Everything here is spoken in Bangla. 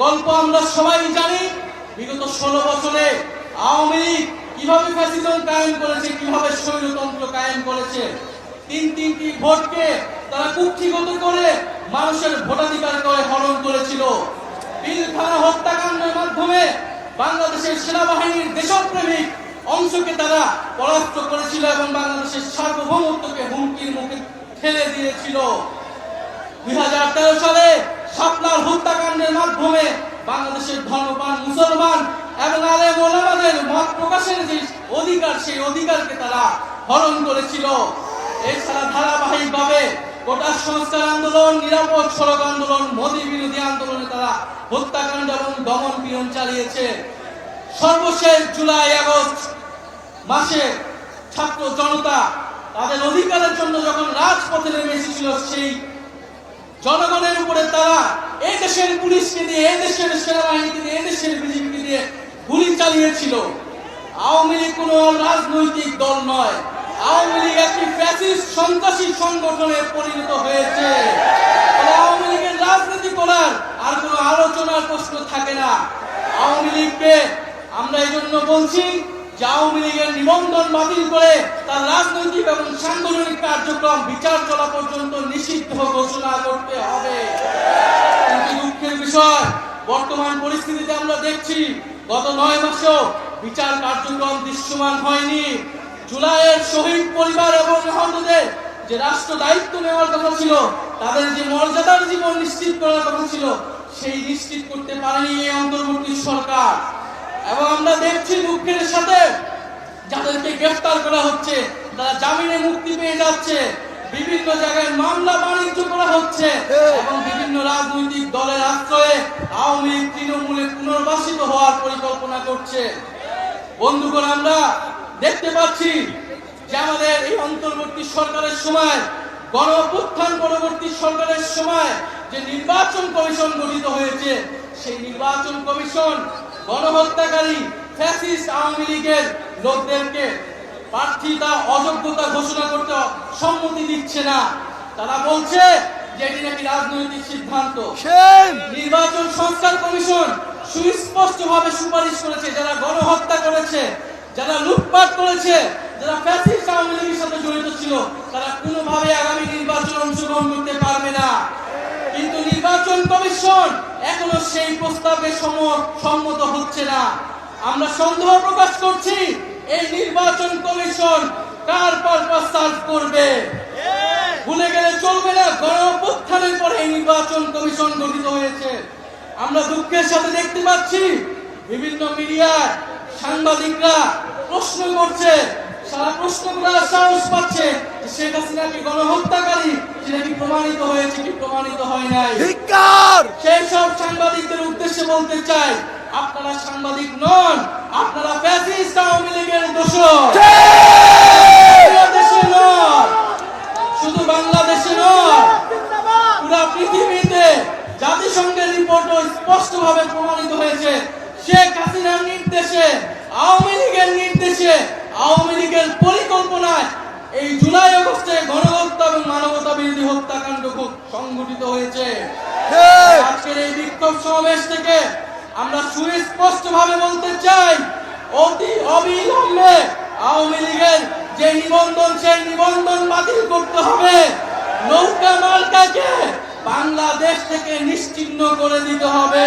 গল্প আমরা সবাই জানি, বিগত ষোলো বছরে আওয়ামী লীগ কীভাবে ফ্যাসিজম কায়েম করেছে, কীভাবে স্বৈরতন্ত্র কায়েম করেছে, তিন তিনটি ভোটকে তারা কুক্ষিগত করে মানুষের ভোটাধিকার করে হরণ করেছিল। পিলখানা হত্যাকাণ্ডের মাধ্যমে বাংলাদেশের সেনাবাহিনীর দেশপ্রেমিক অংশকে তারা পরাস্ত করেছিল এবং বাংলাদেশের সার্বভৌমত্বকে হুমকির মুখে ঠেলে দিয়েছিল। দুই হাজার তেরো সালে শাপলার হত্যাকাণ্ডের মাধ্যমে বাংলাদেশের ধর্মপান মুসলমান এবং আলেম ওলামাদের মত প্রকাশের যে অধিকার, সেই অধিকারকে তারা হরণ করেছিল। এছাড়া ধারাবাহিকভাবে গোটা সংস্কার আন্দোলন, নিরাপদ সড়ক আন্দোলন, মোদী বিরোধী আন্দোলনে তারা হত্যাকাণ্ড এবং দমন পীড়ন চালিয়েছে। সর্বশেষ জুলাই আগস্ট মাসে ছাত্র জনতা তাদের অধিকারের জন্য যখন রাজপথে নেমে এসেছিল সেই জনগণের উপরে তারা এই দেশের পুলিশকে দিয়ে এই দেশের সেনাবাহিনীকে দিয়ে এই দেশের বিজেপিকে দিয়ে গুলি চালিয়েছিল। আওয়ামী লীগ কোনো রাজনৈতিক দল নয়। আওয়ামী লীগ একটি ফ্যাসিস্ট সন্ত্রাসী সংগঠনে পরিণত হয়েছে। আওয়ামী লীগের রাজনীতি করার আর কোনো আলোচনার প্রশ্ন থাকে না। আওয়ামী লীগকে আমরা এই জন্য বলছি যে আওয়ামী লীগের নিবন্ধন বাতিল করে তার রাজনৈতিক এবং সাংগঠনিক কার্যক্রম, বিচার চলা পর্যন্ত নিষিদ্ধ ঘোষণা করতে হবে। কিন্তু দুঃখের বিষয়, বর্তমান পরিস্থিতিতে আমরা দেখছি গত নয় মাসেও বিচার কার্যক্রম দৃশ্যমান হয়নি। জুলাইয়ের শহীদ পরিবার এবং নিহতদের যে রাষ্ট্র দায়িত্ব নেওয়ার কথা ছিল, তাদের যে মর্যাদার জীবন নিশ্চিত করার কথা ছিল, সেই নিশ্চিত করতে পারেনি এই অন্তর্বর্তী সরকার। এবং আমরা দেখছি দুঃখের সাথে যাদেরকে গ্রেফতার করা হচ্ছে, তারা জামিনে মুক্তি পেয়ে যাচ্ছে। বিভিন্ন জায়গায় মামলা বাণিজ্য করা হচ্ছে এবং বিভিন্ন রাজনৈতিক দলের আশ্রয়ে আওয়ামী লীগ তৃণমূলে পুনর্বাসিত হওয়ার পরিকল্পনা করছে। বন্ধুগণ আমরা দেখতে পাচ্ছি যে আমাদের এই অন্তর্বর্তী সরকারের সময় গণ পরবর্তী সরকারের সময় যে নির্বাচন কমিশন গঠিত হয়েছে সেই নির্বাচন কমিশন গণহত্যাকারী ফ্যাসিস্ট আওয়ামী লীগের লোকদেরকে প্রার্থিতা অযোগ্যতা ঘোষণা করতে সম্মতি দিচ্ছে না। তারা বলছে যে এটি নাকি রাজনৈতিক সিদ্ধান্ত। নির্বাচন সংস্কার কমিশন সুস্পষ্টভাবে সুপারিশ করেছে যারা গণহত্যা করেছে যারা লুটপাট করেছে যারা ফ্যাসিস্ট আওয়ামী লীগের সাথে জড়িত ছিল তারা কোনোভাবে আগামী নির্বাচন অংশগ্রহণ করতে পারবে না। কিন্তু নির্বাচন কমিশন এখনও সেই প্রস্তাবে সম্মত হচ্ছে না। আমরা সন্দেহ প্রকাশ করছি এই নির্বাচন কমিশন কার পারপাস সার্ভ করবে। ভুলে গেলে চলবে না গণ পরে এই নির্বাচন কমিশন গঠিত হয়েছে। আমরা দুঃখের সাথে দেখতে পাচ্ছি বিভিন্ন মিডিয়া সাংবাদিকরা প্রশ্ন করছে সারা প্রশ্ন করার সাহস পাচ্ছে শেখ হাসিনা কি গণহত্যাকারী সেটা কি প্রমাণিত হয়েছে কি প্রমাণিত হয় নাই? সেই সব সাংবাদিকদের উদ্দেশ্যে বলতে চাই আপনারা সাংবাদিক নন আপনারা ফ্যাসিস্ট আওয়ামী লীগের দোষর। বাংলাদেশে নয় শুধু বাংলাদেশে নয় পুরা পৃথিবীতে জাতিসংঘের রিপোর্টও স্পষ্টভাবে প্রমাণিত হয়েছে। শেখ হাসিনার নির্দেশে আওয়ামী লীগের নির্দেশে আওয়ামী লীগের পরিকল্পনায় এই জুলাই আগস্টে গণহত্যা এবং মানবতা বিরোধী হত্যাকাণ্ড খুব সংঘটিত হয়েছে। আজকের এই বিক্ষোভ সমাবেশ থেকে আমরা সুস্পষ্ট ভাবে বলতে চাই, অতি অবিলম্বে আওয়ামী লীগের যে নিবন্ধন, সেই নিবন্ধন বাতিল করতে হবে। নৌকা মালটাকে বাংলাদেশ থেকে নিশ্চিহ্ন করে দিতে হবে।